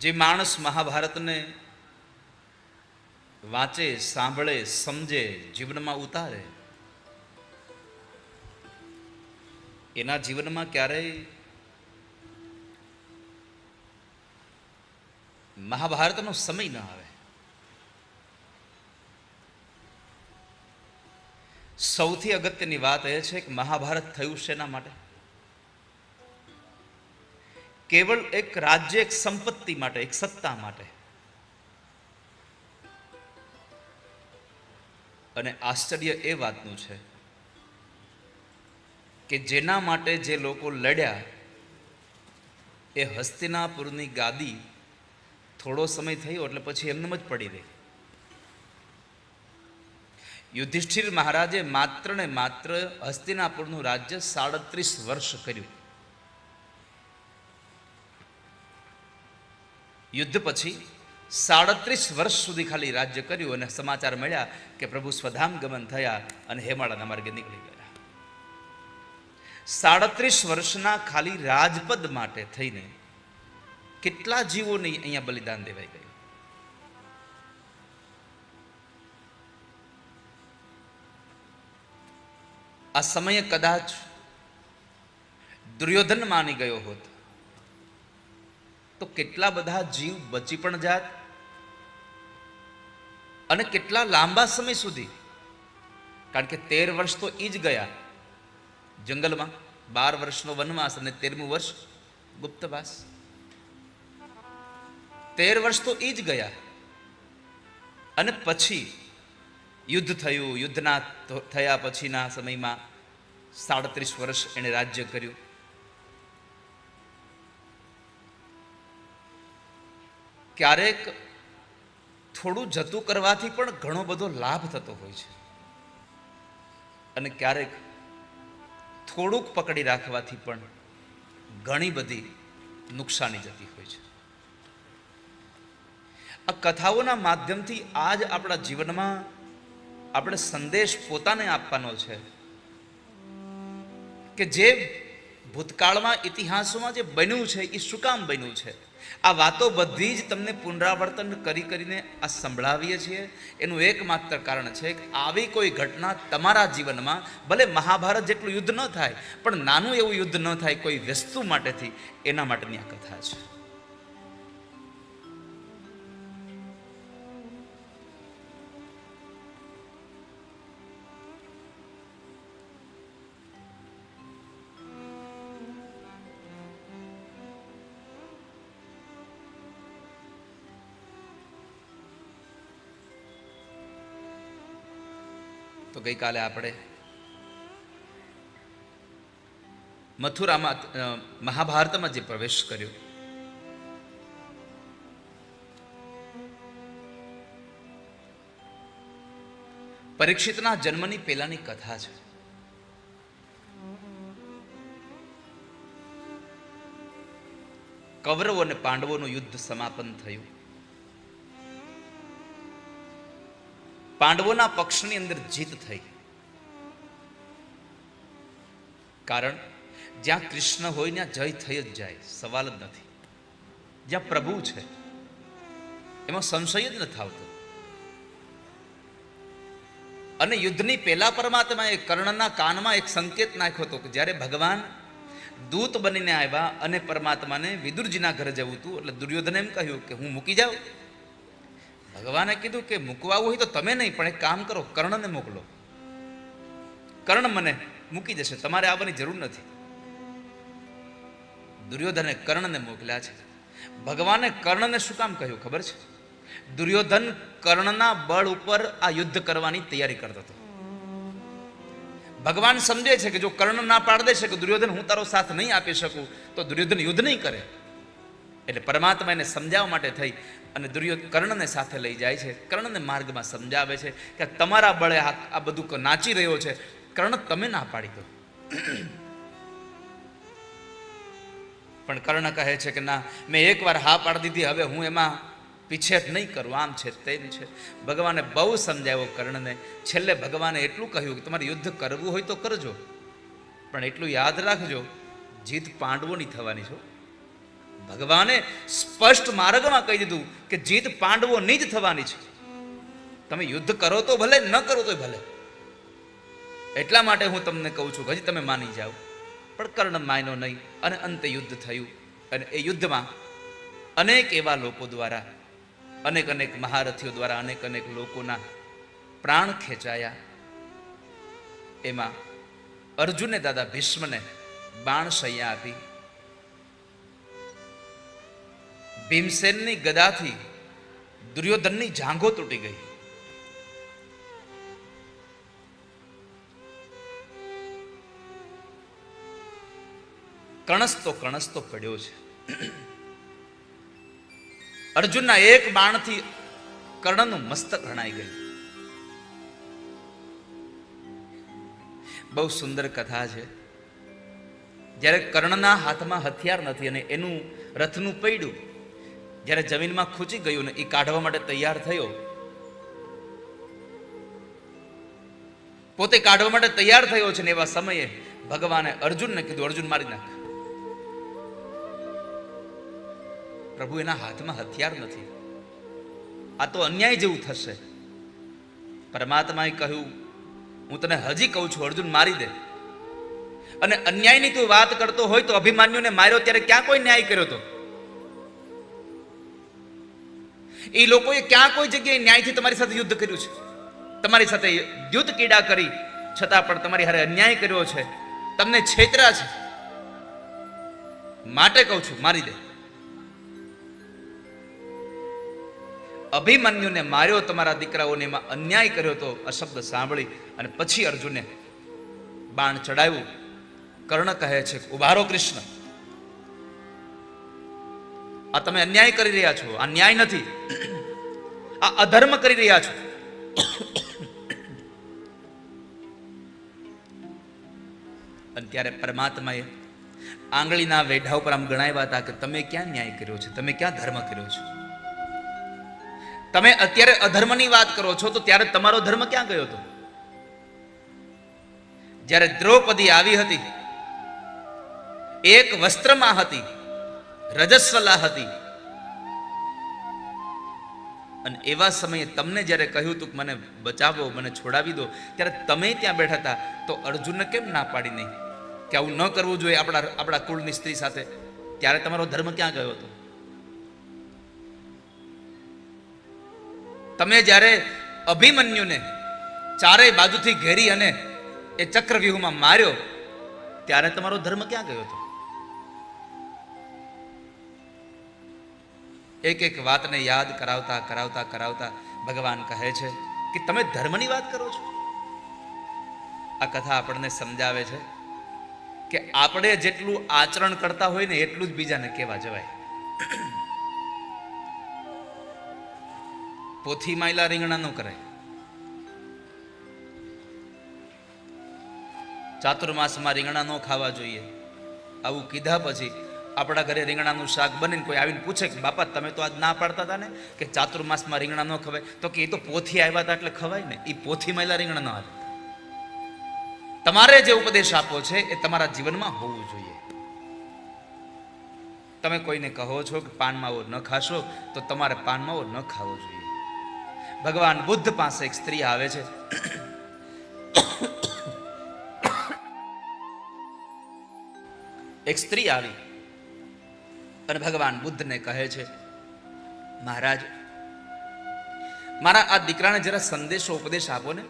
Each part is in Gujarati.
જે માણસ મહાભારતને વાંચે, સાંભળે, સમજે, જીવનમાં ઉતારે, એના જીવનમાં ક્યારેય મહાભારતનો સમય ન આવે. સૌથી અગત્યની વાત એ છે કે મહાભારત થયું શેના માટે? કેવળ એક રાજ્ય, એક સંપત્તિ માટે, એક સત્તા માટે. અને આશ્ચર્ય એ વાતનું છે કે જેના માટે જે લોકો લડ્યા, એ હસ્તિનાપુરની ગાદી થોડો સમય થયો એટલે પછી એમને જ પડી રહી. યુધિષ્ઠિર મહારાજે માત્ર ને માત્ર હસ્તિનાપુરનું રાજ્ય સાડત્રીસ વર્ષ કર્યું. યુદ્ધ પછી સાડત્રીસ વર્ષ સુધી ખાલી રાજ્ય કર્યું અને સમાચાર મળ્યા કે પ્રભુ સ્વધામ ગમન થયા અને હેમાળાના માર્ગે નીકળી ગયા. સાડત્રીસ વર્ષના ખાલી રાજપદ માટે થઈને કેટલા જીવોને અહીંયા બલિદાન દેવાઈ ગયું? આ સમયે કદાચ દુર્યોધન માની ગયો હોત તો કેટલા બધા જીવ બચી પણ જાત અને કેટલા લાંબા સમય સુધી? કારણ કે તેર વર્ષ તો ઈ જ ગયા. જંગલમાં બાર વર્ષનો વનવાસ અને તેરમું વર્ષ ગુપ્તવાસ. તેર વર્ષ તો ઈ જ ગયા. અને પછી યુદ્ધ થયું. યુદ્ધના થયા પછીના સમયમાં સાડત્રીસ વર્ષ એણે રાજ્ય કર્યું. ક્યારેક થોડું જતું કરવાથી પણ ઘણો બધો લાભ થતો હોય છે. અને ક્યારેક થોડુંક પકડી રાખવાથી પણ ઘણી બધી નુકસાની જતી હોય છે. આ કથાઓના માધ્યમથી આજ આપણા જીવનમાં આપણે સંદેશ પોતાને આપવાનો છે કે જે ભૂતકાળમાં ઇતિહાસોમાં જે બન્યું છે એ શું કામ બન્યું છે? આ વાતો બધી જ તમને પુનરાવર્તન કરી કરીને આ સંભળાવીએ છીએ. એનું એકમાત્ર કારણ છે કે આવી કોઈ ઘટના તમારા જીવનમાં, ભલે મહાભારત જેટલું યુદ્ધ ન થાય, પણ નાનું એવું યુદ્ધ ન થાય કોઈ વસ્તુ માટેથી, એના માટેની આ કથા છે. તો ગઈકાલે આપણે મથુરામાં મહાભારતમાં જે પ્રવેશ કર્યો. પરીક્ષિતના જન્મની પહેલાની કથા છે. કૌરવો અને પાંડવોનું યુદ્ધ સમાપન થયું. પાંડવોના પક્ષની અંદર જીત થઈ. કારણ જ્યાં કૃષ્ણ હોય ત્યાં જય થઈ જ જાય, સવાલ જ નથી. જ્યાં પ્રભુ છે, એમાં સંશય જ નથી આવતો. અને યુદ્ધની પહેલા પરમાત્માએ કર્ણના કાનમાં એક સંકેત નાખ્યો હતો કે જ્યારે ભગવાન દૂત બનીને આવ્યા અને પરમાત્માને વિદુરજીના ઘરે જવું હતું, એટલે દુર્યોધને એમ કહ્યું કે હું મૂકી જાઉં. ભગવાને કીધું કે મૂકવાવું હોય તો તમે નહીં, પણ એક કામ કરો, કર્ણને મોકલો. કર્ણ મને મૂકી જશે તમારે આવવાની જરૂર નથી. દુર્યોધને કર્ણને મોકલ્યા છે. ભગવાને કર્ણને શું કામ કહ્યું ખબર છે? દુર્યોધન કર્ણના બળ ઉપર આ યુદ્ધ કરવાની તૈયારી કરતો હતો. ભગવાન સમજે છે કે જો કર્ણ ના પાડ દેશે કે દુર્યોધન હું તારો સાથ નહીં આપી શકું, તો દુર્યોધન યુદ્ધ નહીં કરે. એટલે પરમાત્મા એને સમજાવવા માટે થઈ અને દુર્યોધન કર્ણને સાથે લઈ જાય છે. કર્ણને માર્ગમાં સમજાવે છે કે તમારા બળે આ બધું નાચી રહ્યો છે. કર્ણ તમે ના પાડી દો. પણ કર્ણ કહે છે કે ના, મેં એકવાર હા પાડી દીધી, હવે હું એમાં પીછેટ નહીં કરું. આમ છે તેમ છે. ભગવાને બહુ સમજાવ્યો કર્ણને. છેલ્લે ભગવાને એટલું કહ્યું કે તમારે યુદ્ધ કરવું હોય તો કરજો. પણ એટલું યાદ રાખજો જીત પાંડવોની થવાની છો ભગવાને સ્પષ્ટ માર્ગમાં કહી દીધું કે જીત પાંડવોની જ થવાની છે. તમે યુદ્ધ કરો તો ભલે, ન કરો તો ભલે. એટલા માટે હું તમને કહું છું હજી તમે માની જાઓ. પણ કર્ણ માન્યો નહીં અને અંતે યુદ્ધ થયું. અને એ યુદ્ધમાં અનેક એવા લોકો દ્વારા, અનેક અનેક મહારથીઓ દ્વારા, અનેક અનેક લોકોના પ્રાણ ખેંચાયા. એમાં અર્જુને દાદા ભીષ્મને બાણ સૈયા આપી. ભીમસેનની ગદાથી દુર્યોધનની જાંઘો તૂટી ગઈ. કણસતો કણસતો પડ્યો છે. અર્જુનના એક બાણથી કર્ણનું મસ્તક હણાઈ ગયું. બહુ સુંદર કથા છે. જ્યારે કર્ણના હાથમાં હથિયાર નથી અને એનું રથનું પૈડું જ્યારે જમીનમાં ખૂચી ગયું ને એ કાઢવા માટે તૈયાર થયો, પોતે કાઢવા માટે તૈયાર થયો છે ને એવા સમયે ભગવાને અર્જુનને કીધું, અર્જુન, મારી નાખ. પ્રભુ એના હાથમાં હથિયાર નથી. આ તો અન્યાય જેવું થશે. પરમાત્માએ કહ્યું, હું તને હજી કહું છું, અર્જુન, મારી દે. અને અન્યાયની તું વાત કરતો હોય તો અભિમાન્યુને માર્યો, ત્યારે ક્યાં કોઈ ન્યાય કર્યો તો? એ લોકોએ ક્યાં કોઈ જગ્યાએ ન્યાયથી તમારી સાથે યુદ્ધ કર્યું છે? તમારી સાથે યુદ્ધ કીડા કરી, છતાં પણ તમારી હારે અન્યાય કર્યો છે. તમને છેતરા છે. માટે કહું છું, મારી દે. અભિમન્યુને માર્યો, તમારા દીકરાઓને એમાં અન્યાય કર્યો તો આ શબ્દ સાંભળી અને પછી અર્જુને બાણ ચડાવ્યું. કર્ણ કહે છે, ઉભારો કૃષ્ણ. આ તમે અન્યાય કરી રહ્યા છો. આ ન્યાય નથી. આ અધર્મ કરી રહ્યા છો. અને ત્યારે પરમાત્માએ આંગળીના વેઢા ઉપર આમ ગણાવ્યા હતા કે તમે ક્યાં ન્યાય કર્યો છે? તમે ક્યાં ધર્મ કર્યો છે? તમે અત્યારે અધર્મની વાત કરો છો તો ત્યારે તમારો ધર્મ ક્યાં ગયો હતો? જ્યારે દ્રૌપદી આવી હતી, એક વસ્ત્રમાં હતી રજસ્વલા હતી અને એવા સમયે તમને જ્યારે કહ્યું કે મને બચાવો, મને છોડાવી દો, ત્યારે તમે ત્યાં બેઠા હતા, તો અર્જુનને કેમ ના પાડી નહીં? કે આવું ન કરવું જોઈએ આપણા આપણા કુળની સ્ત્રી સાથે? ત્યારે તમારો ધર્મ ક્યાં ગયો હતો? તમે જ્યારે અભિમન્યુને ચારેય બાજુથી ઘેરી અને એ ચક્રવ્યૂહમાં માર્યો, ત્યારે તમારો ધર્મ ક્યાં ગયો હતો? એક એક વાતને યાદ કરાવતા કરાવતા કરાવતા ભગવાન કહે છે કે તમે ધર્મની વાત કરો છો? આ કથા આપણને સમજાવે છે કે આપણે જેટલું આચરણ કરતા હોય ને એટલું જ બીજાને કહેવા જવાય. પોથી માયલા રીંગણા ન કરાય ચાતુર્માસમાં રીંગણા ન ખાવા જોઈએ. આવું કીધા પછી આપણા ઘરે રીંગણાનું શાક બને કોઈ આવીને પૂછે કે, બાપા, તમે તો આજ ના પાડતા હતા ને? કે, ચાતુર્માસમાં રીંગણા ન ખવાય. તો કે એ તો પોથી આવ્યા હતા એટલે ખવાય ને? એ પોથી મહિલા રીંગણા ન આવે. તમારે જે ઉપદેશ આપો છે એ તમારા જીવનમાં હોવું જોઈએ. તમે કોઈને કહો છો કે પાનમાવો ન ખાશો, તો તમારે પાનમાવો ન ખાવો જોઈએ. ભગવાન બુદ્ધ પાસે એક સ્ત્રી આવે છે. એક સ્ત્રી આવી. અને ભગવાન બુદ્ધને કહે છે, મહારાજ, મારા આ દીકરાને જરા સંદેશો, ઉપદેશ આપો ને.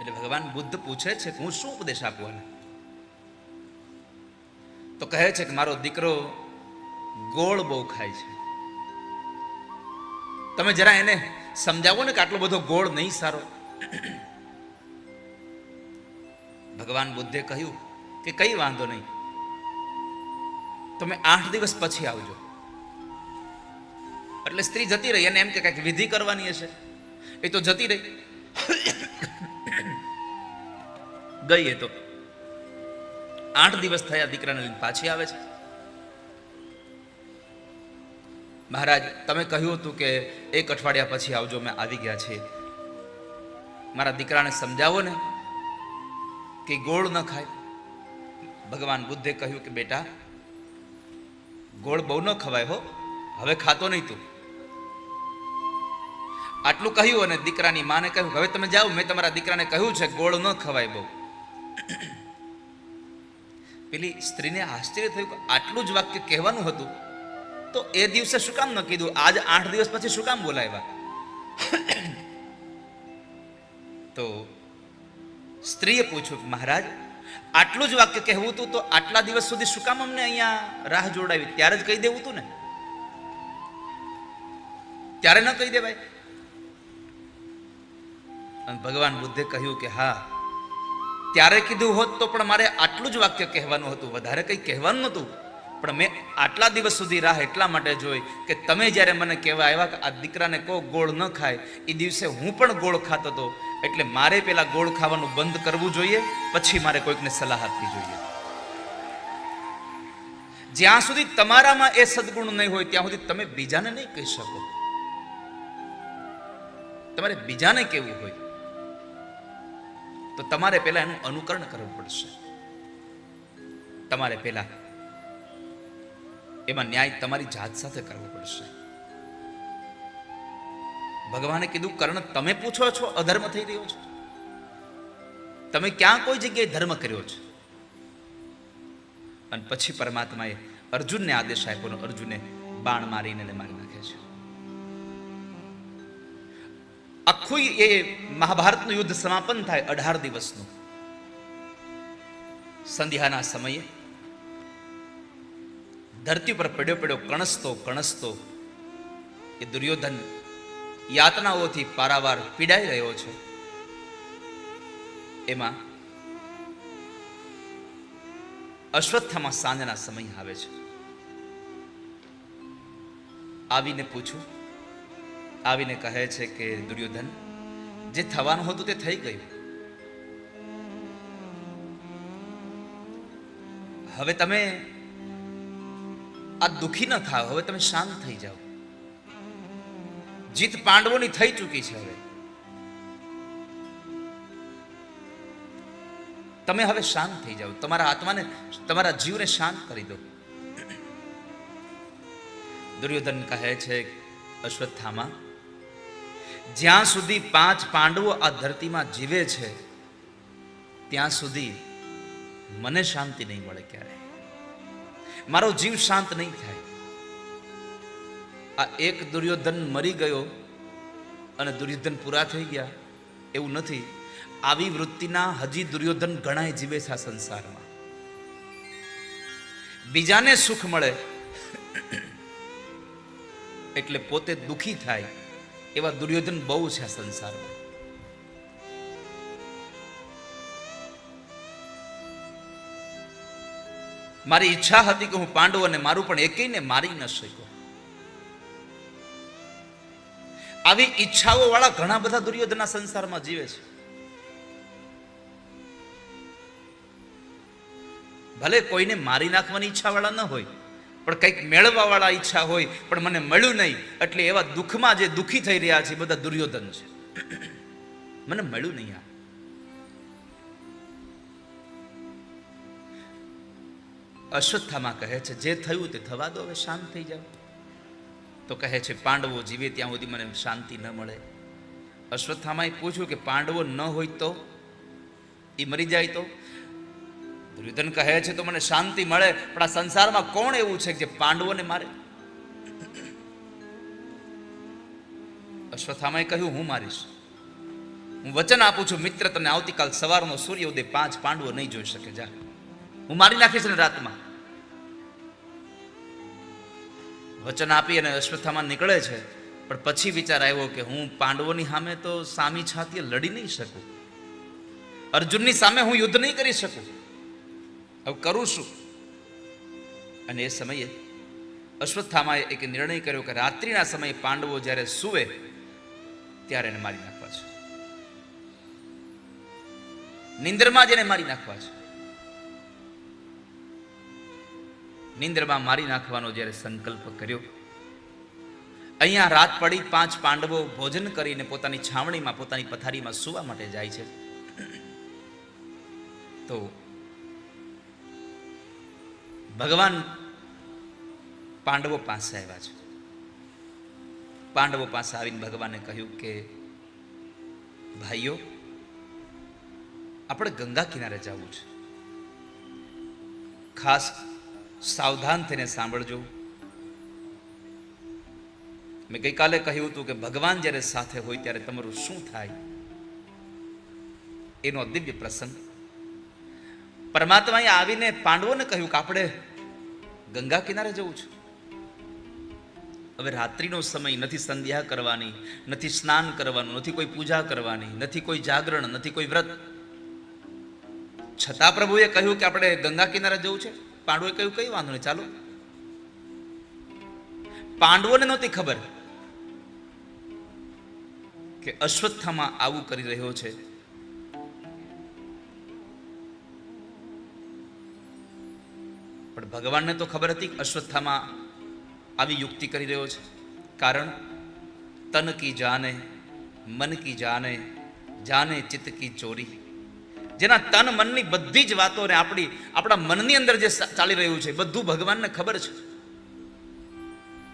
એટલે ભગવાન બુદ્ધ પૂછે છે કે હું શું ઉપદેશ આપું તો કહે છે કે મારો દીકરો ગોળ બહુ ખાય છે. તમે જરા એને સમજાવો ને કે આટલો બધો ગોળ નહીં સારો. ભગવાન બુદ્ધે કહ્યું કે કઈ વાંધો નહીં. તમે આઠ દિવસ પછી આવજો. એટલે સ્ત્રી જતી રહી અને એમ કે કંઈક વિધિ કરવાની હશે. એ તો જતી રહી. ગઈ એ તો. આઠ દિવસ થયા દીકરાને લઈને પાછી આવે છે. મહારાજ, તમે કહ્યું હતું કે એક અઠવાડિયા પછી આવજો મેં આવી ગયા છે મારા દીકરાને સમજાવો ને કે ગોળ ન ખાય. ભગવાન બુદ્ધે કહ્યું કે બેટા ગોળ બહુ ન ખવાય હો. હવે ખાતો નહીં તું. આટલું કહ્યું અને દીકરાની માને કહ્યું, હવે તમે જાઓ, મેં તમારા દીકરાને કહ્યું છે, ગોળ ન ખવાય બહુ. પેલી સ્ત્રીને આશ્ચર્ય થયું કે આટલું જ વાક્ય કહેવાનું હતું. તો એ દિવસે શું કામ ન કીધું? આજ આઠ દિવસ પછી શું કામ બોલાવ્યા? તો સ્ત્રીએ પૂછ્યું મહારાજ આટલું જ વાક્ય કહેવું હતું તો આટલા દિવસ સુધી શું કામ અમને અહીંયા રાહ જોડાવી? ત્યારે જ કહી દેવું હતું ને. ત્યારે ન કહી દેવાય. ભગવાન બુદ્ધે કહ્યું કે, હા, ત્યારે કીધું હોત તો પણ મારે આટલું જ વાક્ય કહેવાનું હતું. વધારે કંઈ કહેવાનું નહોતું. પણ મેં આટલા દિવસ સુધી રાહ એટલા માટે જોઈ કે તમે જ્યારે મને કહેવા આવ્યા કે આ દીકરાને કહો ગોળ ન ખાય, એ દિવસે હું પણ ગોળ ખાતો હતો. એટલે મારે પેલા ગોળ ખાવાનું બંધ કરવું જોઈએ, પછી મારે કોઈકને સલાહ આપવી જોઈએ. જ્યાં સુધી તમારામાં એ સદગુણ નહીં હોય, ત્યાં સુધી તમે બીજાને નહીં કહી શકો. તમારે બીજાને કેવું હોય, તો તમારે પહેલા એનું અનુકરણ કરવું પડશે. તમારે પહેલા એમાં ન્યાય તમારી જાત સાથે કરવો પડશે. ભગવાને કીધું, કર્ણ, તમે પૂછો છો, અધર્મ થઈ રહ્યો છે. તમે ક્યાં કોઈ જગ્યાએ ધર્મ કર્યો છે? અને પછી પરમાત્માએ અર્જુનને આદેશ આપ્યો અર્જુને બાણ મારીને મારી નાખે છે. આખું એ મહાભારતનું યુદ્ધ સમાપન થાય અઢાર દિવસનું. સંધ્યાના સમયે ધરતી પર પડ્યો પડ્યો કણસતો કણસતો એ દુર્યોધન યાતનાઓથી પારાવાર પીડાઈ રહ્યો છે. એમાં અશ્વત્થામાં સાંજના સમય આવે છે. આવીને પૂછું. આવીને કહે છે કે, દુર્યોધન, જે થવાનું હતું તે થઈ ગયું. હવે તમે આ દુખી ન થાવ હવે તમે શાંત થઈ જાઓ. જીત પાંડવોની થઈ ચૂકી છે હવે. તમે હવે શાંત થઈ જાઓ. તમારા આત્માને, તમારા જીવને શાંત કરી દો. દુર્યોધન કહે છે અશ્વત્થામાં, જ્યાં સુધી પાંચ પાંડવો આ ધરતીમાં જીવે છે, ત્યાં સુધી મને શાંતિ નહીં મળે ક્યારે મારો જીવ શાંત નહીં થાય. આ એક દુર્યોધન મરી ગયો અને દુર્યોધન પૂરા થઈ ગયા. એવું નથી. આવી વૃત્તિના હજી દુર્યોધન ઘણાય જીવે છે આ સંસારમાં. બીજાને સુખ મળે એટલે પોતે દુખી થાય એવા દુર્યોધન બહુ છે આ સંસારમાં. મારી ઈચ્છા હતી કે હું પાંડવોને મારું પણ એકેયને મારી ન શક્યો. આવી ઈચ્છાઓ વાળા ઘણા બધા દુર્યોધના સંસારમાં જીવે છે. ભલે કોઈને મારી નાખવાની ઈચ્છા વાળા ન હોય, પણ કંઈક મેળવવા વાળા ઈચ્છા હોય, પણ મને મળ્યું નહીં, એટલે એવા દુઃખમાં જે દુઃખી થઈ રહ્યા છે બધા દુર્યોધન છે. મને મળ્યું નહીં આ. અશ્વત્થામાં કહે છે, જે થયું તે થવા દો, હવે શાંત થઈ જાવ તો કહે છે, પાંડવો જીવે ત્યાં સુધી મને શાંતિ ન મળે. અશ્વત્થામાએ પૂછ્યું કે, પાંડવો ન હોય તો? એ મરી જાય તો? દુર્યોધન કહે છે, તો મને શાંતિ મળે, પણ આ સંસારમાં કોણ એવું છે જે પાંડવોને મારે? અશ્વત્થામાએ કહ્યું, હું મારીશ. હું વચન આપું છું, મિત્ર, તને આવતીકાલ સવારનો સૂર્યોદય પાંચ પાંડવો નહીં જોઈ શકે. જા. હું મારી નાખીશ ને રાતમાં. વચન આપી અને અશ્વત્થામાં નીકળે છે. પણ પછી વિચાર આવ્યો કે હું પાંડવોની સામે તો સામી છાતીએ લડી નહીં શકું. અર્જુનની સામે હું યુદ્ધ નહીં કરી શકું. હવે કરું શું? અને એ સમયે અશ્વત્થામાએ એક નિર્ણય કર્યો કે રાત્રિના સમયે પાંડવો જ્યારે સૂવે, ત્યારે એને મારી નાખવા છે. નિંદ્રમાં જ એને મારી નાખવા છે. નિંદ્રમાં મારી નાખવાનો જ્યારે સંકલ્પ કર્યો. અહીંયા રાત પડી, પાંચ પાંડવો ભોજન કરીને પોતાની છાવણીમાં, પોતાની પથારીમાં સુવા માટે જાય છે. તો ભગવાન પાંડવો પાસે આવ્યા છે. પાંડવો પાસે આવીને ભગવાને કહ્યું કે, ભાઈઓ, આપણે ગંગા કિનારે જવું છે. ખાસ સાવધાન થઈને સાંભળજો. મેં ગઈકાલે કહ્યું હતું કે ભગવાન જ્યારે સાથે હોય ત્યારે તમારું શું થાય? એનો દિવ્ય પ્રસંગ. પરમાત્માએ આવીને પાંડવોને કહ્યું કે આપણે ગંગા કિનારે જવું છે. હવે રાત્રિનો સમય નથી સંધ્યા કરવાની, નથી સ્નાન કરવાનું, નથી કોઈ પૂજા કરવાની, નથી કોઈ જાગરણ, નથી કોઈ વ્રત. છતાં પ્રભુએ કહ્યું કે આપણે ગંગા કિનારે જવું છે. પાંડવોએ કહ્યું, કઈ વાંધો નહીં, ચાલો. પાંડવોને નહોતી ખબર કે અશ્વત્થામાં આવું કરી રહ્યો છે. પણ ભગવાનને તો ખબર હતી કે અશ્વત્થામાં આવી યુક્તિ કરી રહ્યો છે. કારણ, તન કી જાને, મન કી જાને જાને ચિત્ત કી ચોરી. જેના તન મનની બધી જ વાતોને આપણી, આપણા મનની અંદર જે ચાલી રહ્યું છે, બધું ભગવાનને ખબર છે.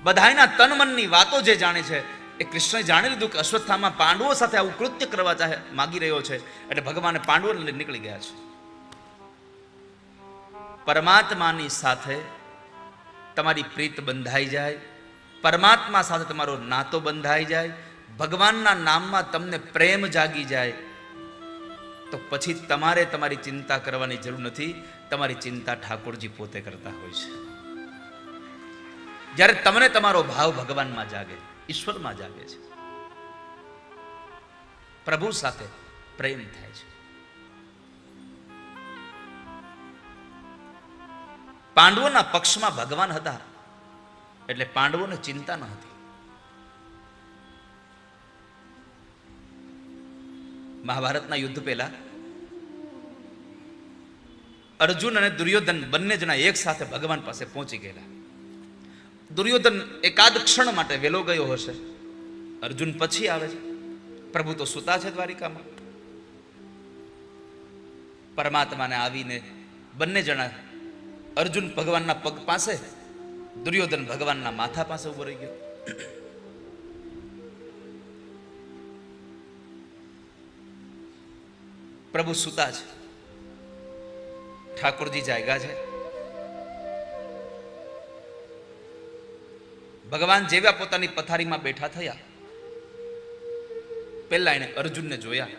બધાયના તન મનની વાતો જે જાણે છે, એ કૃષ્ણએ જાણી લીધું કે અશ્વત્થામાં પાંડવો સાથે આવું કૃત્ય કરવા ચાહે, માગી રહ્યો છે, એટલે ભગવાને પાંડવોને લઈને નીકળી ગયા છે. પરમાત્માની સાથે તમારી પ્રીત બંધાઈ જાય, પરમાત્મા સાથે તમારો નાતો બંધાઈ જાય, ભગવાનના નામમાં તમને પ્રેમ જાગી જાય તો પછી તમારે તમારી ચિંતા કરવાની જરૂર નથી. તમારી ચિંતા ઠાકોરજી પોતે કરતા હોય છે. જ્યારે તમને તમારો ભાવ ભગવાનમાં જાગે, ઈશ્વરમાં જાગે છે. પ્રભુ સાથે પ્રેમ થાય છે. પાંડવોના પક્ષમાં ભગવાન હતા, એટલે પાંડવોને ચિંતા ન હતી. મહાભારતના યુદ્ધ પહેલા અર્જુન અને દુર્યોધન બંને જણા એક સાથે ભગવાન પાસે પહોંચી ગયેલા. દુર્યોધન એકાદ ક્ષણ માટે વેલો ગયો હશે. અર્જુન પછી આવે છે. પ્રભુ તો સુતા છે દ્વારિકામાં. પરમાત્માને આવીને બંને જણા અર્જુન ભગવાનના પગ પાસે, દુર્યોધન ભગવાનના માથા પાસે ઊભો રહી ગયો. પ્રભુ સુતા છે. ઠાકોરજી જાયગા છે ભગવાન જેવા પોતાની પથારીમાં બેઠા થયા પહેલા એને અર્જુનને જોયા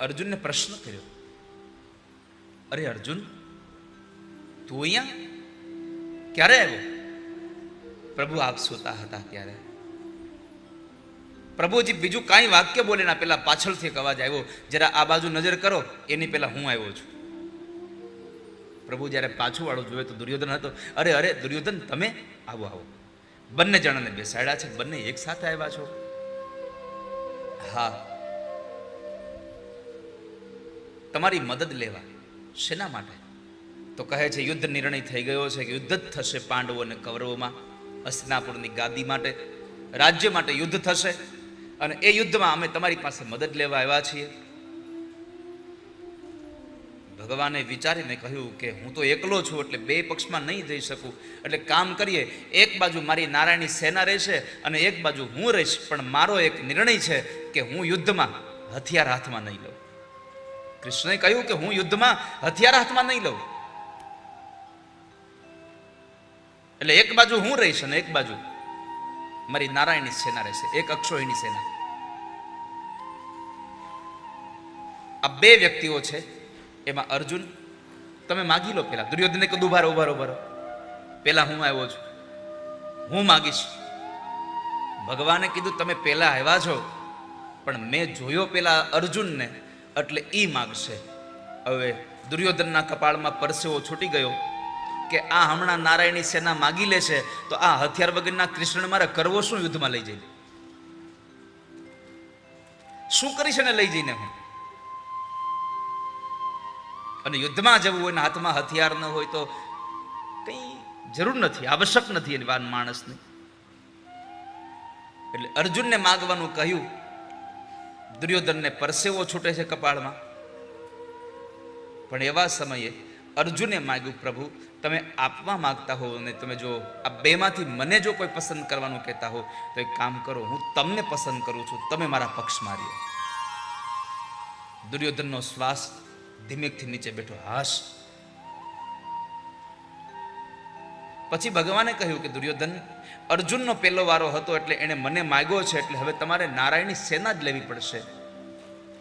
અર્જુનને પ્રશ્ન કર્યો અરે અર્જુન તું અહીંયા ક્યારે આવ્યો પ્રભુ આપ સોતા હતા ત્યારે પ્રભુજી બીજું કાંઈ વાક્ય બોલે ના પેલા પાછળથી એક અવાજ આવ્યો, જરા આ બાજુ નજર કરો, એની પહેલાં હું આવ્યો છું. પ્રભુ જ્યારે પાછું વાળું જોયું તો દુર્યોધન હતો, અરે અરે, દુર્યોધન, તમે આવો આવો. બંને જણાને બેસાડ્યા છે, બંને એક સાથે આવ્યા છો. હા. તમારી મદદ લેવા. શેના માટે? તો કહે છે, યુદ્ધ નિર્ણય થઈ ગયો છે કે યુદ્ધ જ થશે પાંડવો અને કૌરવોમાં હસ્તિનાપુરની ગાદી માટે, રાજ્ય માટે યુદ્ધ થશે અને એ યુદ્ધમાં અમે તમારી પાસે મદદ લેવા આવ્યા છીએ. ભગવાને વિચારીને કહ્યું કે હું તો એકલો છું, એટલે બે પક્ષમાં નહીં જઈ શકું. એટલે કામ કરીએ, એક બાજુ મારી નારાયણની સેના રહેશે અને એક બાજુ હું રહીશ. પણ મારો એક નિર્ણય છે કે હું યુદ્ધમાં હથિયાર હાથમાં નહીં લઉં. કૃષ્ણએ કહ્યું કે હું યુદ્ધમાં હથિયાર હાથમાં નહીં લઉં. એટલે એક બાજુ હું રહીશ અને એક બાજુ મારી નારાયણની સેના રહેશે, એક અક્ષોહીની સેના. આ બે વ્યક્તિઓ છે એમાં અર્જુન, તમે માગી લો પેલા. દુર્યોધને કીધું ઉભારો ઉભારો ઉભારો પેલા હું આવ્યો છું. હું માગીશ. ભગવાને કીધું, તમે પેલા આવ્યા છો, પણ મેં જોયો પેલા અર્જુનને, એટલે ઈ માગશે. હવે દુર્યોધનના કપાળમાં પરસેવો છૂટી ગયો કે આ હમણાં નારાયણી સેના માગી લેશે તો આ હથિયાર વગરના કૃષ્ણ મારે કરવો શું યુદ્ધમાં લઈ જઈને? શું કરીશ એને લઈ જઈને હું? અને યુદ્ધમાં જવું હોય ને હાથમાં હથિયાર ન હોય તો કંઈ જરૂર નથી, આવશ્યક નથી એની વાન માણસની. એટલે અર્જુનને માગવાનું કહ્યું, દુર્યોધનને પરસેવો છૂટે છે કપાળમાં. પણ એવા સમયે અર્જુને માગ્યું, પ્રભુ, તમે આપવા માંગતા હો અને તમે જો આ બેમાંથી મને જો કોઈ પસંદ કરવાનું કહેતા હો, તો એક કામ કરો, હું તમને પસંદ કરું છું, તમે મારા પક્ષમાં રહ્યો. દુર્યોધનનો શ્વાસ ધીમેકથી નીચે બેઠો. હાશ. પછી ભગવાને કહ્યું કે, દુર્યોધન, અર્જુનનો પહેલો વારો હતો એટલે એણે મને માગ્યો છે, એટલે હવે તમારે નારાયણની સેના જ લેવી પડશે.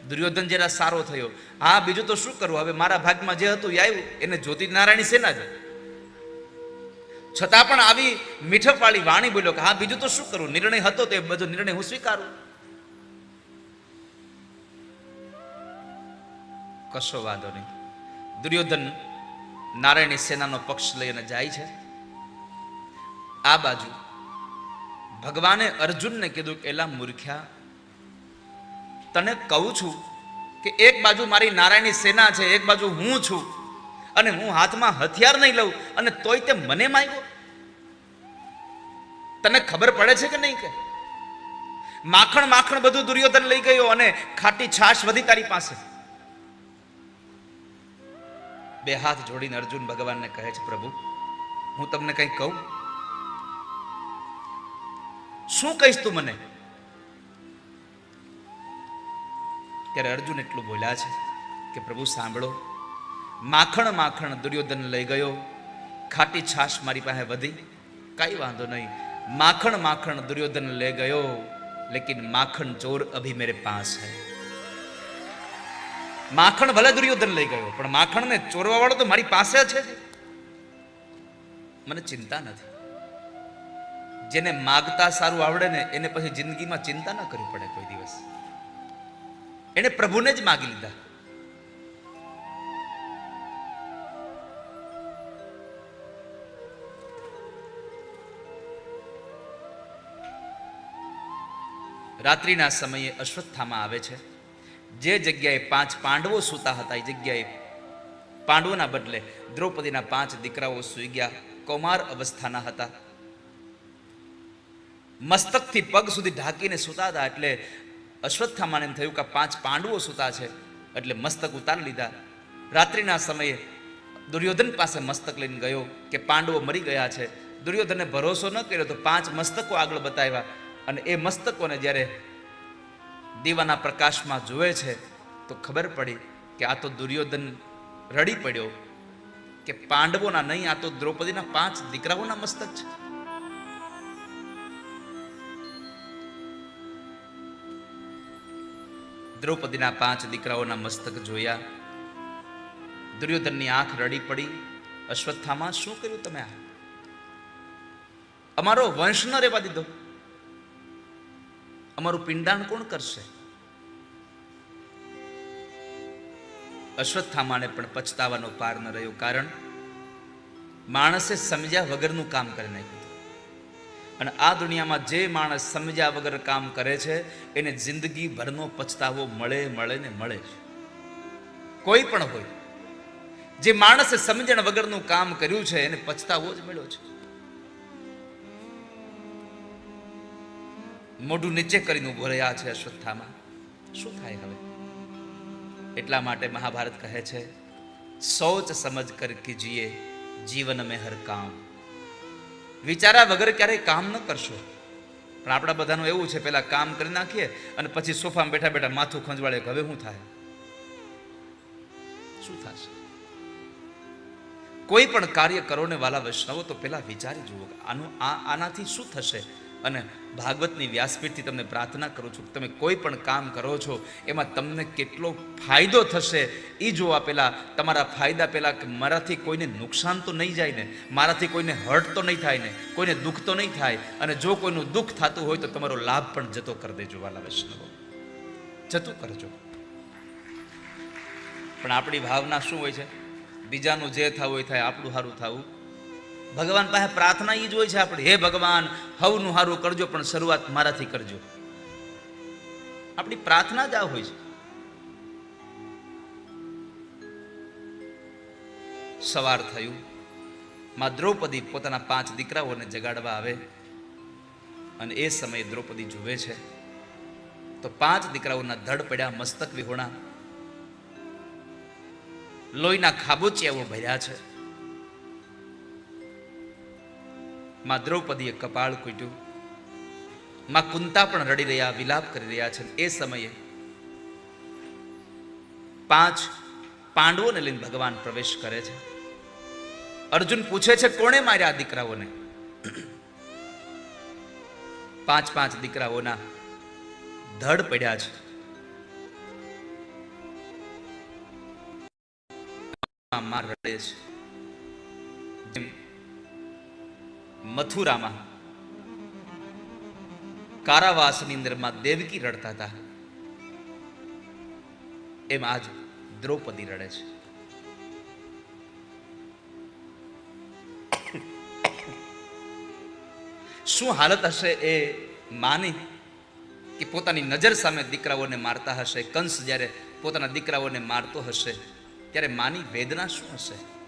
દુર્યોધન જરા સારો થયો. હા, બીજું તો શું કરવું હવે મારા ભાગમાં જે હતું એ આવ્યું. એને જ્યોતિ નારાયણી સેના જ. છતાં પણ આવી મીઠપવાળી વાણી બોલ્યો કે, હા, બીજું તો શું કરવું નિર્ણય હતો તો એ બધો નિર્ણય હું સ્વીકારું. કશો વાંધો નહીં. દુર્યોધન નારાયણી સેનાનો પક્ષ લઈને જાય છે. આ બાજુ ભગવાને અર્જુનને કીધું કે, એલા મૂર્ખ્યા, તને કહું છું કે એક બાજુ મારી નારાયણની સેના છે, એક બાજુ હું છું અને હું હાથમાં હથિયાર નહીં લઉં અને તોય તે મને માગ્યો તને ખબર પડે છે કે નહીં કે? માખણ માખણ બધું દુર્યોધન લઈ ગયો અને ખાટી છાશ વધી તારી પાસે. બે હાથ જોડીને અર્જુન ભગવાનને કહે છે, પ્રભુ, હું તમને કંઈ કહું? શું કહીશ તું મને? ત્યારે અર્જુન એટલું બોલ્યા છે કે, પ્રભુ, સાંભળો. માખણ માખણ દુર્યોધન લઈ ગયો. ખાટી છાશ મારી પાસે વધી. કઈ વાંધો નહીં. માખણ માખણ દુર્યોધન લઈ ગયો. લેકિન માખણ ચોર અભી મેરે પાસ હૈ. માખણ ભલે દુર્યોધન લઈ ગયો, પણ માખણને ચોરવા વાળો તો મારી પાસે છે મને ચિંતા નથી. જેને માગતા સારું આવડે ને, એને પછી જિંદગીમાં ચિંતા ના કરવી પડે કોઈ દિવસ. એને પ્રભુને જ માગી લીધા. રાત્રિના સમયે અશ્વત્થામાં આવે છે. જે જગ્યાએ પાંચ પાંડવો સૂતા હતા, એ જગ્યાએ પાંડવોના બદલે દ્રૌપદીના પાંચ દીકરાઓ સૂઈ ગયા, કૌમાર અવસ્થાના હતા. મસ્તકથી પગ સુધી ઢાંકીને સૂતા હતા, એટલે અશ્વત્થામાને એમ થયું કે પાંચ પાંડવો સૂતા છે, એટલે મસ્તક ઉતારી લીધા. રાત્રિના સમયે દુર્યોધન પાસે મસ્તક લઈને ગયો કે પાંડવો મરી ગયા છે. દુર્યોધને ભરોસો ન કર્યો તો પાંચ મસ્તકો આગળ બતાવ્યા અને એ મસ્તકોને જ્યારે દીવાના પ્રકાશમાં જુએ છે, તો ખબર પડી કે આ તો દુર્યોધન રડી પડ્યો કે પાંડવોના નહીં, આ તો દ્રૌપદીના પાંચ દીકરાઓના મસ્તક છે. દ્રૌપદીના પાંચ દીકરાઓના મસ્તક જોયા. દુર્યોધનની આંખ રડી પડી. અશ્વત્થામાં, શું કર્યું તમે આ? અમારો વંશ ન રહેવા દીધો. અમારું પિંડાણ કોણ કરશે? અશ્વત્થામાને પણ પછતાવાનો પાર ન રહ્યો કારણ માણસે સમજ્યા વગરનું કામ કરી નાખ્યું અને આ દુનિયામાં જે માણસ સમજ્યા વગર કામ કરે છે, એને જિંદગી ભરનો પછતાવો મળે મળે ને મળે છે. કોઈ પણ હોય, જે માણસે સમજણ વગરનું કામ કર્યું છે, એને પછતાવો જ મળ્યો છે. મોઢું નીચે કરીને ઊભો રહ્યા છે અશ્વત્થામાં. શું થાય હવે? એટલા માટે મહાભારત કહે છે સોચ સમજ કર કીજીએ જીવન મેં હર કામ. વિચારા વગર ક્યારેય કામ ન કરશો. પણ આપણા બધાનું એવું છે, પેલા કામ કરી નાખીએ અને પછી સોફામાં બેઠા બેઠા માથું ખંજવાળે હવે શું થાય? શું થશે? કોઈ પણ કાર્ય કરો ને વાલા વૈષ્ણવો, તો પેલા વિચારી જુઓ આનું આ, આનાથી શું થશે? અને ભાગવતની વ્યાસપીઠથી તમને પ્રાર્થના કરું છું કે તમે કોઈ પણ કામ કરો છો, એમાં તમને કેટલો ફાયદો થશે, એ જોવા પહેલાં તમારા ફાયદા પહેલાં કે મારાથી કોઈને નુકસાન તો નહીં જાય ને, મારાથી કોઈને હર્ટ તો નહીં થાય ને, કોઈને દુઃખ તો નહીં થાય, અને જો કોઈનું દુઃખ થતું હોય તો તમારો લાભ પણ જતો કરી દેજો વાલા વૈષ્ણવો. જતું કરજો. પણ આપણી ભાવના શું હોય છે? બીજાનું જે થવું હોય થાય, આપણું સારું થવું. ભગવાન પાસે પ્રાર્થના એ જ હોય છે આપણે. હે ભગવાન, હવનું હારું કરજો, પણ શરૂઆત મારાથી કરજો. આપણી પ્રાર્થના જ આ હોય છે. સવાર થયું. માં દ્રૌપદી પોતાના પાંચ દીકરાઓને જગાડવા આવે અને એ સમયે દ્રૌપદી જુએ છે. તો પાંચ દીકરાઓના ધડ પડ્યા મસ્તક વિહોણા. લોહીના ખાબોચિયાઓ ભર્યા છે. માં દ્રૌપદીએ કપાળ કૂટ્યું. માં કુંતા પણ રડી રહ્યા, વિલાપ કરી રહ્યા છે. એ સમયે પાંચ પાંડવોને લઈને ભગવાન પ્રવેશ કરે છે. અર્જુન પૂછે છે, કોણે માર્યા દીકરાઓને? પાંચ પાંચ દીકરાઓના ધડ પડ્યા છે. માં રડે છે. મથુરામાં. કારાવાસની અંદરમાં દેવકી રડતા હતા. એમ આજ દ્રૌપદી રડે છે. શું હાલત હશે એ માની કે પોતાની નજર સામે દીકરાઓને મારતા હશે? કંસ જ્યારે પોતાના દીકરાઓને મારતો હશે, ત્યારે માની વેદના શું હશે?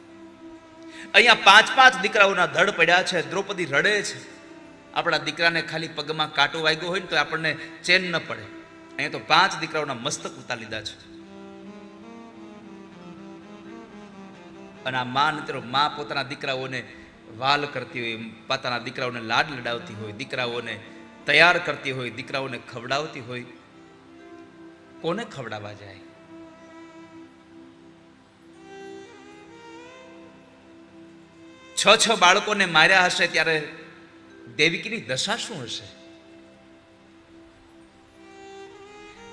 અહીંયા પાંચ પાંચ દીકરાઓના ધડ પડ્યા છે, દ્રૌપદી રડે છે. આપણા દીકરાને ખાલી પગમાં કાંટો વાગ્યો હોય ને તો આપણને ચેન ન પડે. અહીંયા તો પાંચ દીકરાઓના મસ્તક ઉતારી લીધા છે. અને આ મા મિત્રો મા પોતાના દીકરાઓને વાલ કરતી હોય, પોતાના દીકરાઓને લાડ લડાવતી હોય, દીકરાઓને તૈયાર કરતી હોય, દીકરાઓને ખવડાવતી હોય. કોને ખવડાવવા જાય? છ છ બાળકોને માર્યા હશે ત્યારે દેવિકીની દશા શું હશે?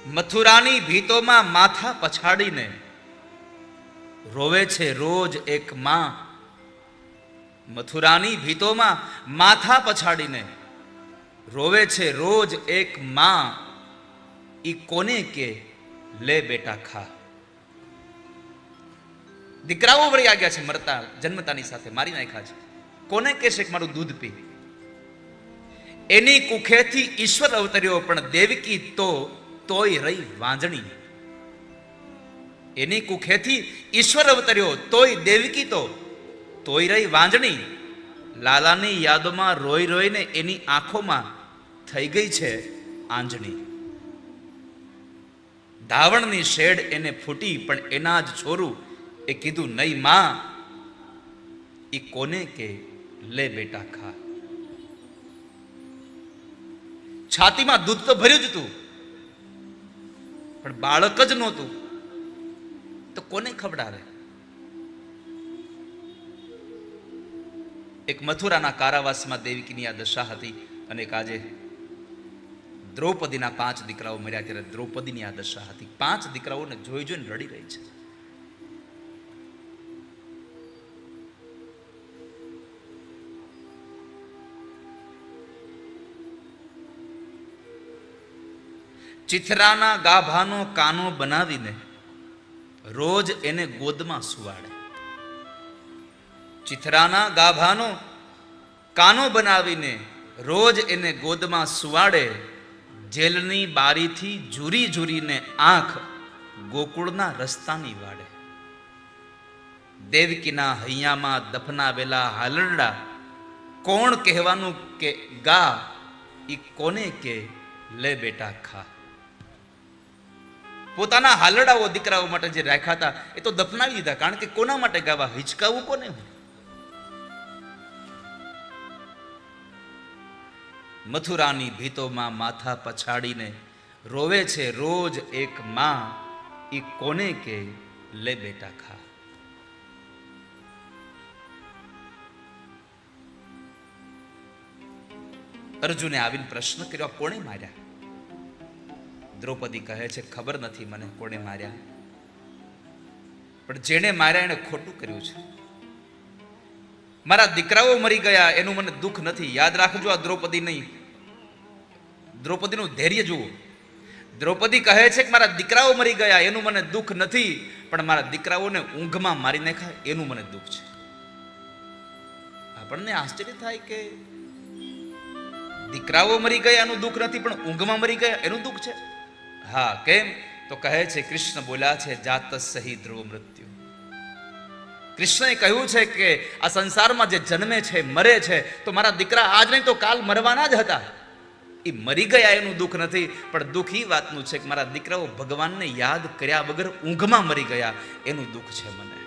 મથુરાની ભીતોમાં માથા પછાડીને રોવે છે રોજ એક માં. મથુરાની ભીતોમાં માથા પછાડીને રોવે છે રોજ એક માં. ઈ કોને કે, લે બેટા ખા. દીકરાઓ વળી આવ્યા છે, મરતા, જન્મતાની સાથે મારી નાખ્યા છે. કોને કહેશે કે મારું દૂધ પી? એની કુખેથી ઈશ્વર અવતર્યો, પણ દેવકી તો તોય રહી વાંજણી. એની કુખેથી ઈશ્વર અવતર્યો, તોય દેવકી તો તોય રહી વાંજણી. લાલાની યાદોમાં રોઈ રોઈને એની આંખોમાં થઈ ગઈ છે આંજણી. ધાવણની શેડ એને ફૂટી, પણ એના જ છોરું એ કીધું, નહીં, માં. એ કોને કે, લે બેટા, ખા. છાતીમાં દૂધ તો ભર્યું જ હતું, પણ બાળક જ નહોતું. તો કોને ખવડાવે? એક મથુરાના કારાવાસમાં દેવકીની આ દશા હતી અને એક આજે દ્રૌપદીના પાંચ દીકરાઓ મર્યા ત્યારે દ્રૌપદીની આ દશા હતી. પાંચ દીકરાઓને જોઈ જોઈને રડી રહી છે. ચિથરાના ગાભાનો કાનો બનાવીને રોજ એને ગોદમાં સુવાડે. ચિથરાના ગાભાનો કાનો બનાવીને રોજ એને ગોદમાં સુવાડે, જેલની બારીથી ઝૂરી ઝૂરીને આંખ ગોકુળના રસ્તાની વાડે. દેવકીના હૈયામાં દફનાવેલા હાલરડા કોણ કહેવાનું કે ગા ઈ કોને કે લે બેટા ખા? પોતાના હાલડાઓ દીકરાઓ માટે જે રાખ્યા હતા, એ તો દફનાવી દીધા. કારણ કે કોના માટે ગાવા? હિચકાવું કોને મથુરાની ભીતોમાં માથા પછાડીને રોવે છે રોજ એક માં એ કોને કે લે બેટા ખા? અર્જુને આવીને પ્રશ્ન કર્યો કોણે માર્યા? દ્રૌપદી કહે છે, ખબર નથી મને કોણે માર્યા. પણ જેણે માર્યા એણે ખોટું કર્યું છે. મારા દીકરાઓ મરી ગયા, એનું મને દુઃખ નથી. યાદ રાખજો આ દ્રૌપદી નહીં. દ્રૌપદીનું ધૈર્ય જુઓ. દ્રૌપદી કહે છે કે, મારા દીકરાઓ મરી ગયા, એનું મને દુઃખ નથી. પણ મારા દીકરાઓને ઊંઘમાં મારી નાખ્યા એનું મને દુઃખ છે. આપણને આશ્ચર્ય થાય કે દીકરાઓ મરી ગયા એનું દુઃખ નથી, પણ ઊંઘમાં મરી ગયા એનું દુઃખ છે. હા, કેમ? તો કહે છે, કૃષ્ણ બોલ્યા છે જાત સહી ધ્રુવ મૃત્યુ. કૃષ્ણએ કહ્યું છે કે આ સંસારમાં જે જન્મે છે, મરે છે, તો મારા દીકરા આજ નહીં તો કાલ મરવાના જ હતા. એ મરી ગયા એનું દુઃખ નથી, પણ દુઃખ એ વાતનું છે કે મારા દીકરાઓ ભગવાનને યાદ કર્યા વગર ઊંઘમાં મરી ગયા. એનું દુઃખ છે મને.